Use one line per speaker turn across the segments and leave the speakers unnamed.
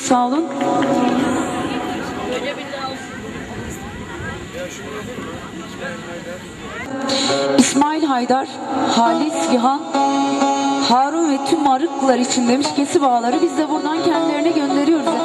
sağ olun. İsmail Haydar, Halis Gihan, Harun ve tüm arıklar için demiş kesi bağları. Biz de buradan kendilerine gönderiyoruz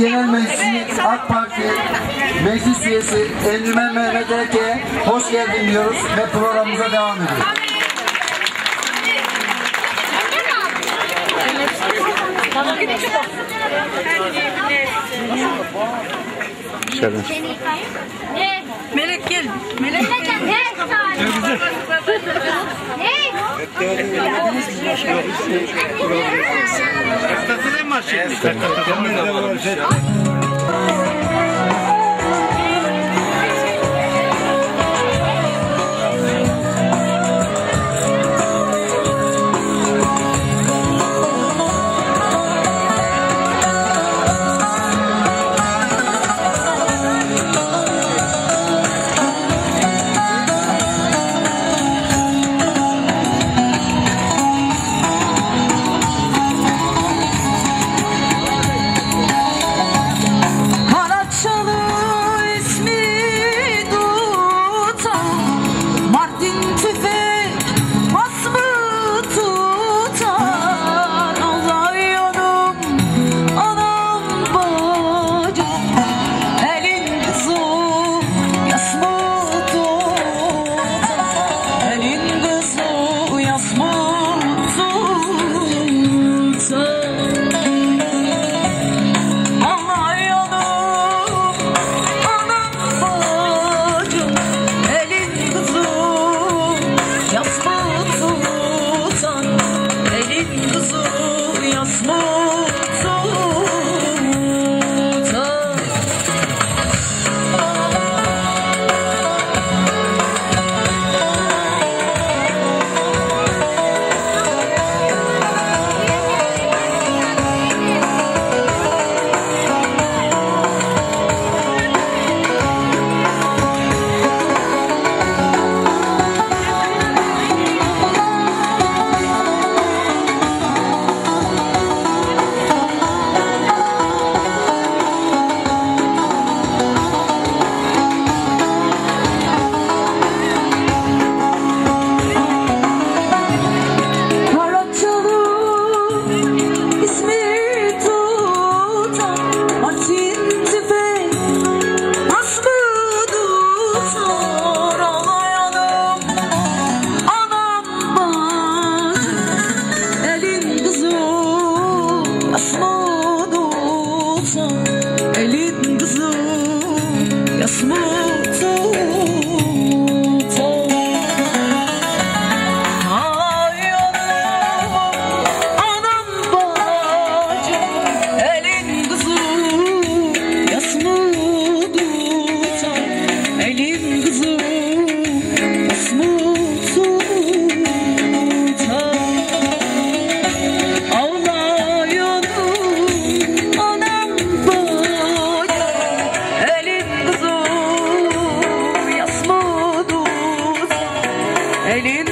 Genel Meclisi AK Parti Meclis Üyesi Encümen Mehmet Erke'ye hoş geldin diyoruz ve programımıza devam ediyoruz içeriden.
Melek gel. Melek
gel. Ne? Ne? Ne? Ne? Hey, Nina.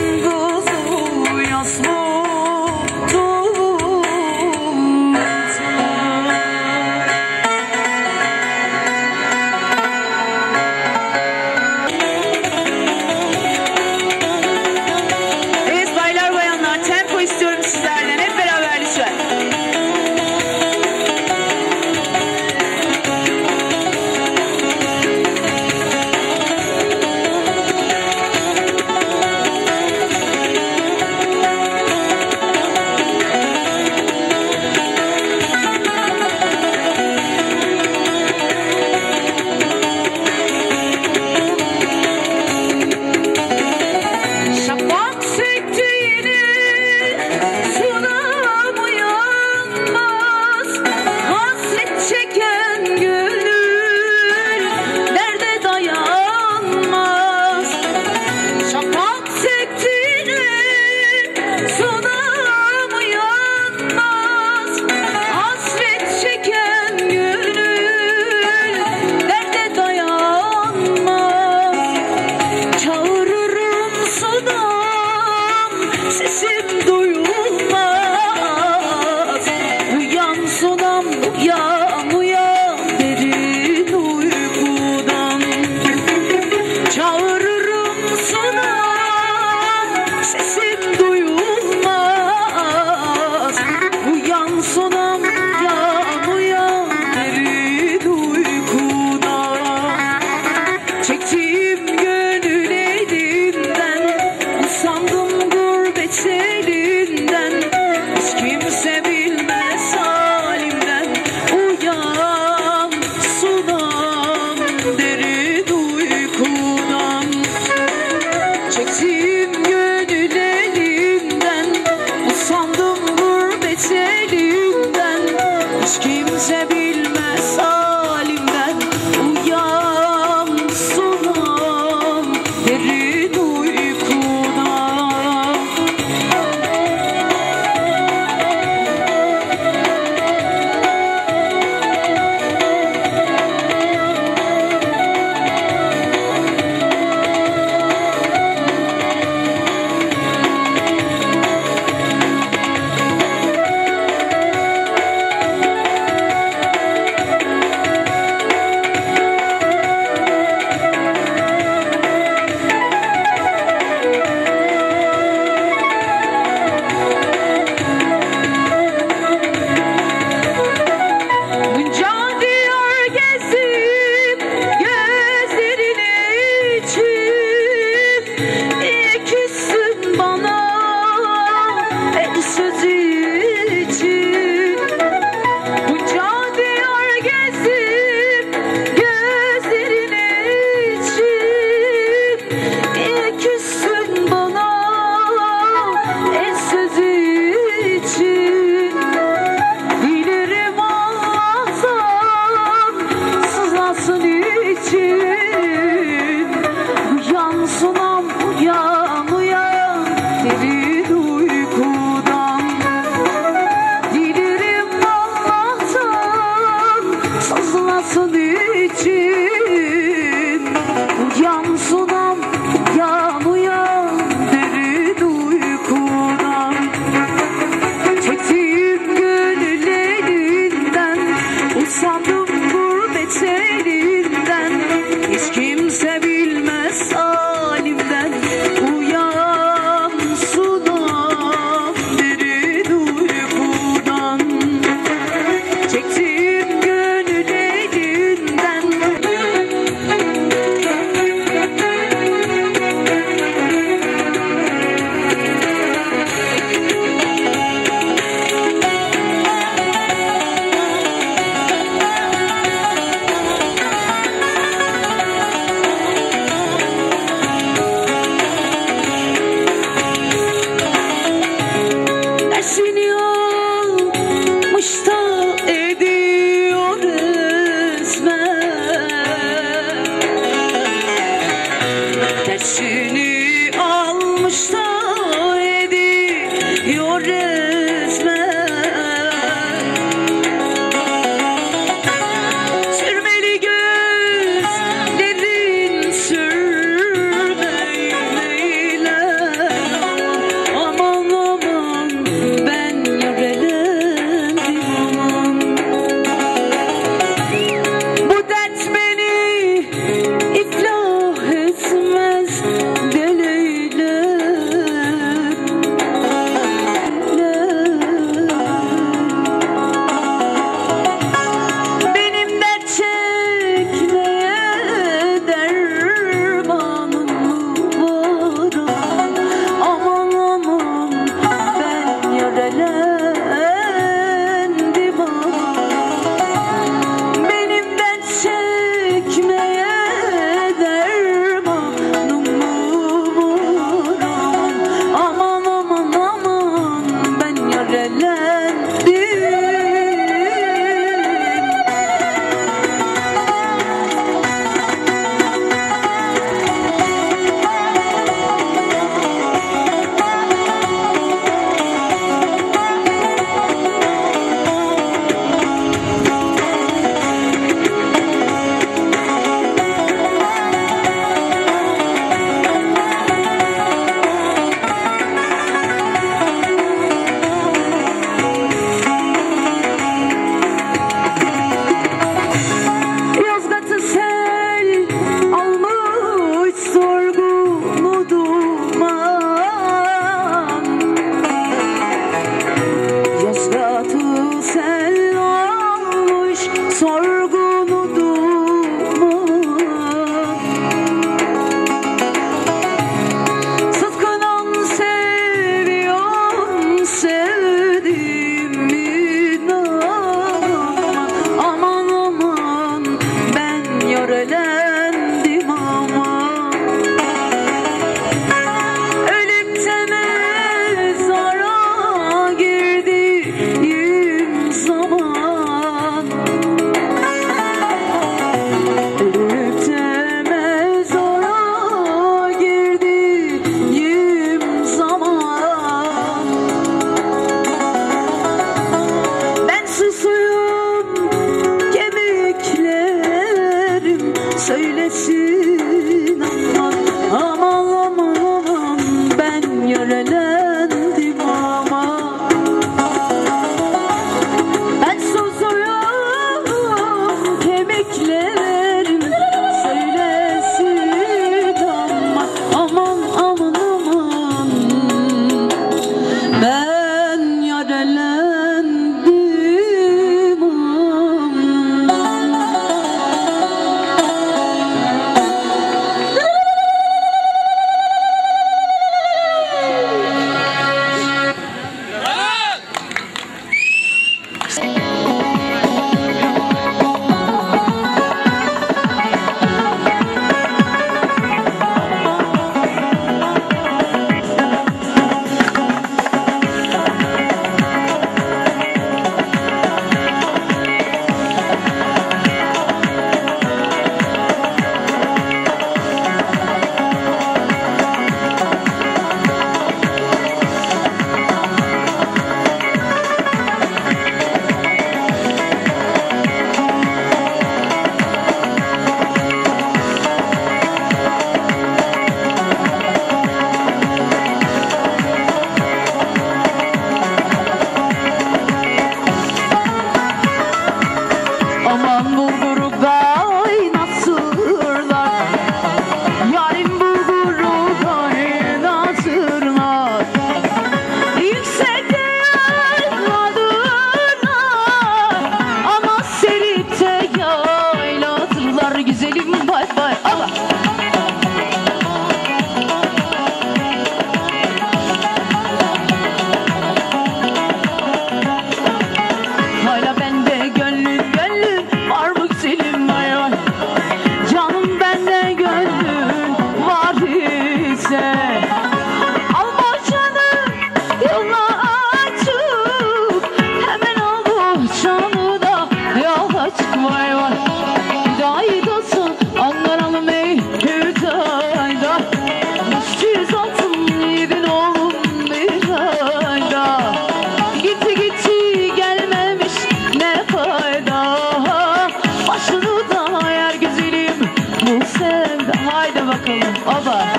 Haydi bakalım. Oba.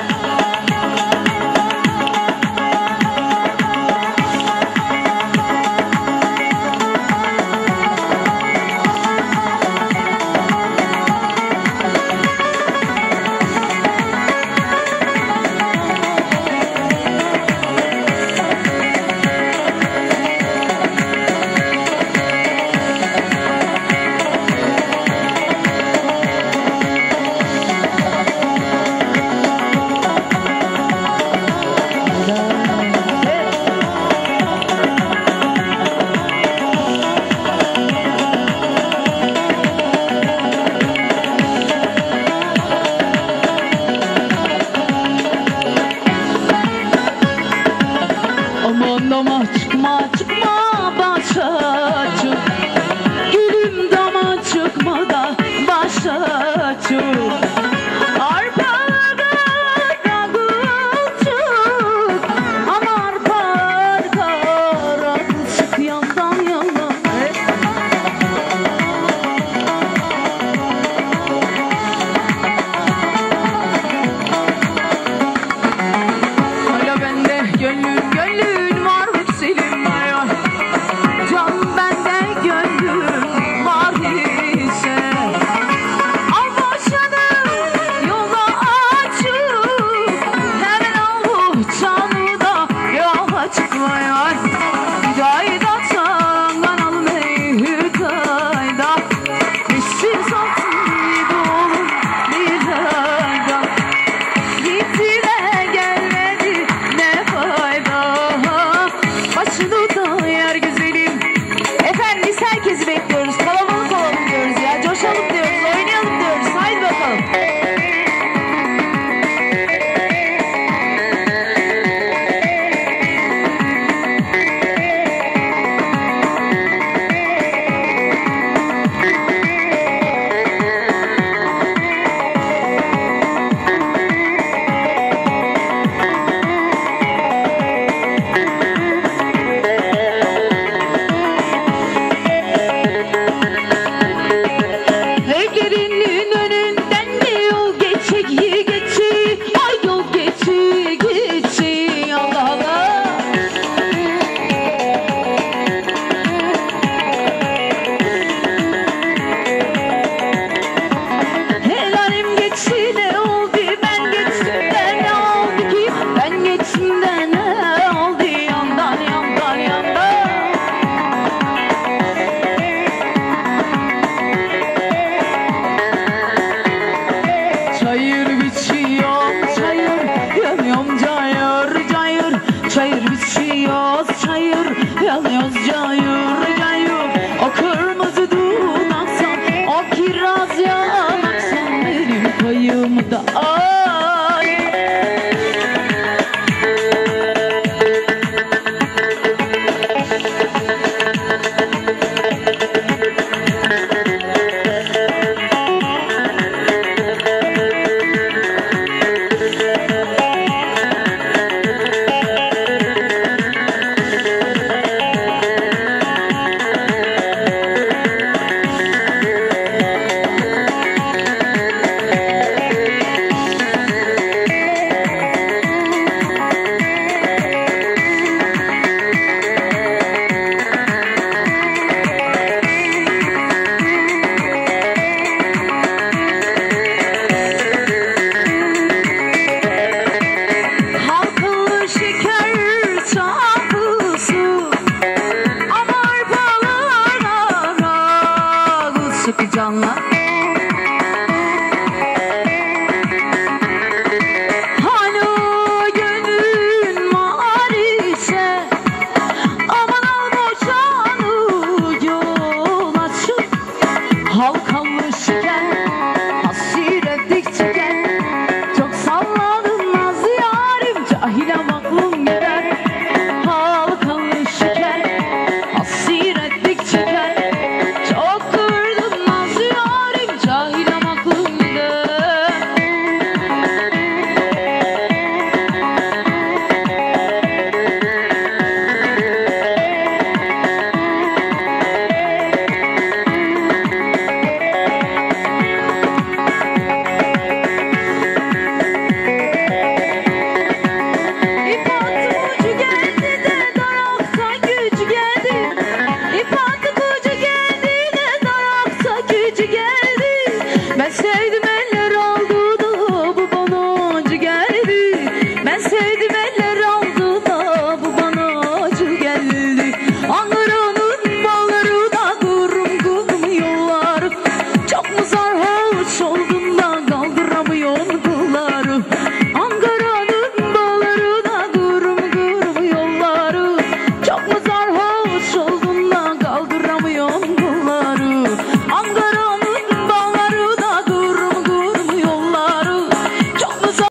So much, much.